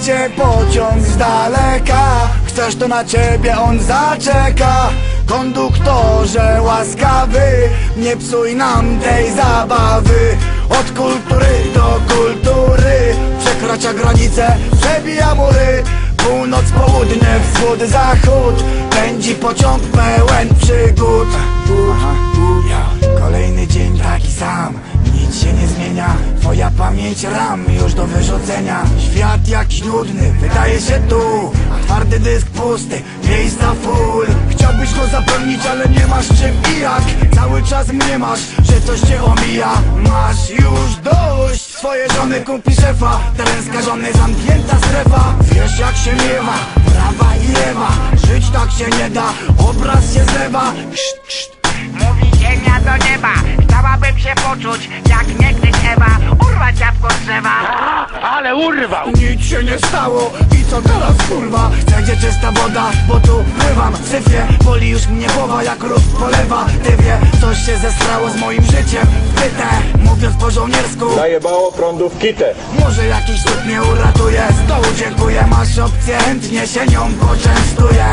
Jedzie pociąg z daleka. Chcesz to na ciebie on zaczeka. Konduktorze łaskawy Nie psuj nam tej zabawy. Od kultury do kultury Przekracza granice, przebija mury. Północ, południe, wschód, zachód Pędzi pociąg pełen przygód. Ja, wyrzucenia Świat jakiś nudny, wydaje się tu A twardy dysk pusty, miejsca full. Chciałbyś go zapełnić, ale nie masz czym i jak. Cały czas mnie masz, że coś cię omija. Masz już dość. Swoje żony kupi szefa Teren skażony, zamknięta strefa. Wiesz jak się miewa, prawa i lewa. Żyć tak się nie da, obraz się zlewa. Mówi ziemia do nieba Chciałabym się poczuć jak niegdyś Ewa Z drzewa Ale urwał! Nic się nie stało i co teraz kurwa? Wszędzie czysta woda, bo tu pływam w syfie. Boli już mnie głowa jak lód polewa. Ty wie, coś się zestrało z moim życiem. Pytę, mówiąc po żołniersku. Najebało prądu w kitę. Może jakiś cud mnie uratuje. Z dołu dziękuję, masz opcję. Chętnie się nią poczęstuję.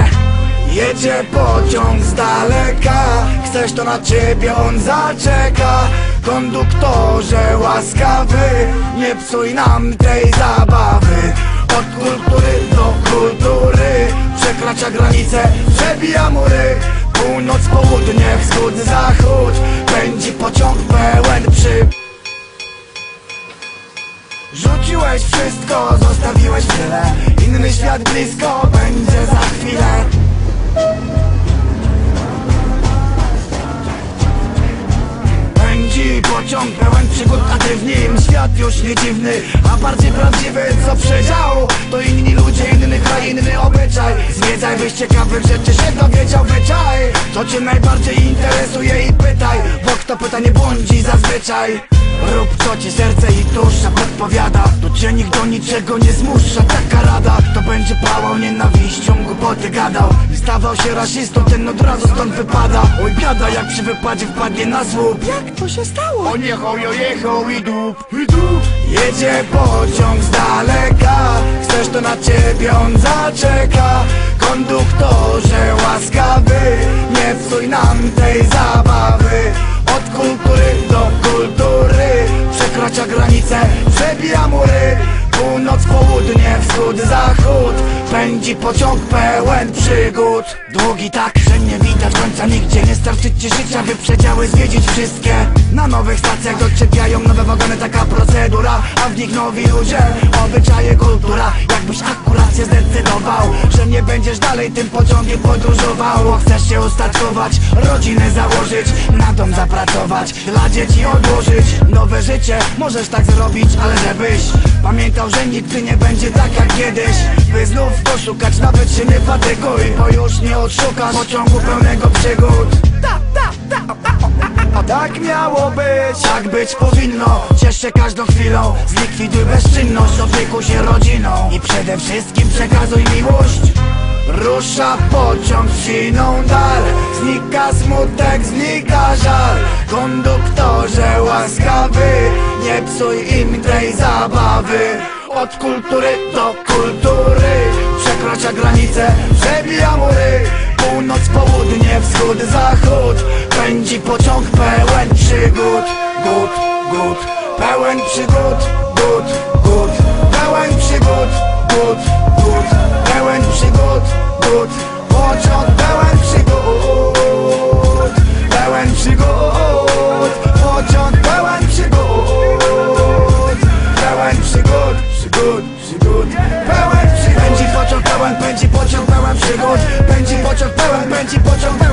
Jedzie pociąg z daleka. Chcesz to na ciebie on zaczeka Konduktorze łaskawy Nie psuj nam tej zabawy. Od kultury do kultury Przekracza granice, przebija mury. Północ, południe, wschód, zachód Pędzi pociąg pełen przy Rzuciłeś wszystko, zostawiłeś tyle. Inny świat blisko, będzie za chwilę pociąg pełen przygód, a ty w nim Świat już nie dziwny, a bardziej prawdziwy Co przedział, to inni ludzie, inny kraj, inny obyczaj Zwiedzaj, byś ciekawych rzeczy się dowiedział Wyczaj, co cię najbardziej interesuje i pytaj Bo kto pyta nie błądzi zazwyczaj. Rób co ci serce i dusza podpowiada. Tu cię nikt do niczego nie zmusza. Taka rada To będzie pałał nienawiścią Głupoty gadał. I stawał się rasistą Ten od razu stąd wypada. Oj biada jak przy wypadzie wpadnie na słup. Jak to się stało? On jechał, jo jechał i dup. I dup. Jedzie pociąg z daleka. Chcesz to na ciebie on zaczeka. Konduktorze łaskawy Nie psuj nam tej zabawy Kultury do kultury. Przekracza granice, przebija mury. Północ, południe, wschód, zachód. Pędzi pociąg pełen przygód. Długi tak, że nie widać końca nigdzie. Nie starczy ci życia, by przedziały zwiedzić wszystkie. Na nowych stacjach doczepiają nowe wagony. Taka procedura, a w nich nowi ludzie. Obyczaje, kultura. Jakbyś akurat się zdecydował Że nie będziesz dalej tym pociągiem podróżował Bo Chcesz się ustatkować, rodzinę założyć Na dom zapracować, dla dzieci odłożyć. Nowe życie, możesz tak zrobić, ale żebyś Pamiętał, że nigdy nie będzie tak jak kiedyś. By znów poszukać, nawet się nie fatyguj Bo już nie odszukasz pociągu pełnego przygód. Ta, ta, ta, a tak miało być, tak być powinno. Ciesz się każdą chwilą, zlikwiduj bezczynność Opiekuj się rodziną. I przede wszystkim przekazuj miłość Rusza pociąg siną dal Znika smutek, znika żal. Konduktorze łaskawy Nie psuj im tej zabawy. Od kultury do kultury Przekracza granice, przebija mury. Północ, południe, wschód, zachód. Pędzi pociąg pełen przygód. Gut, gut, pełen przygód Gut, gut, pełen przygód Gut, przygód Choć oddałem przygód Pełen przygód Choć oddałem good. Pełen przygód Przygód, przygód Pełen przygód Pędzi pociąg pełen, pędzi pociąg pełen przygód Pędzi pociąg pełen, pędzi pociąg pełen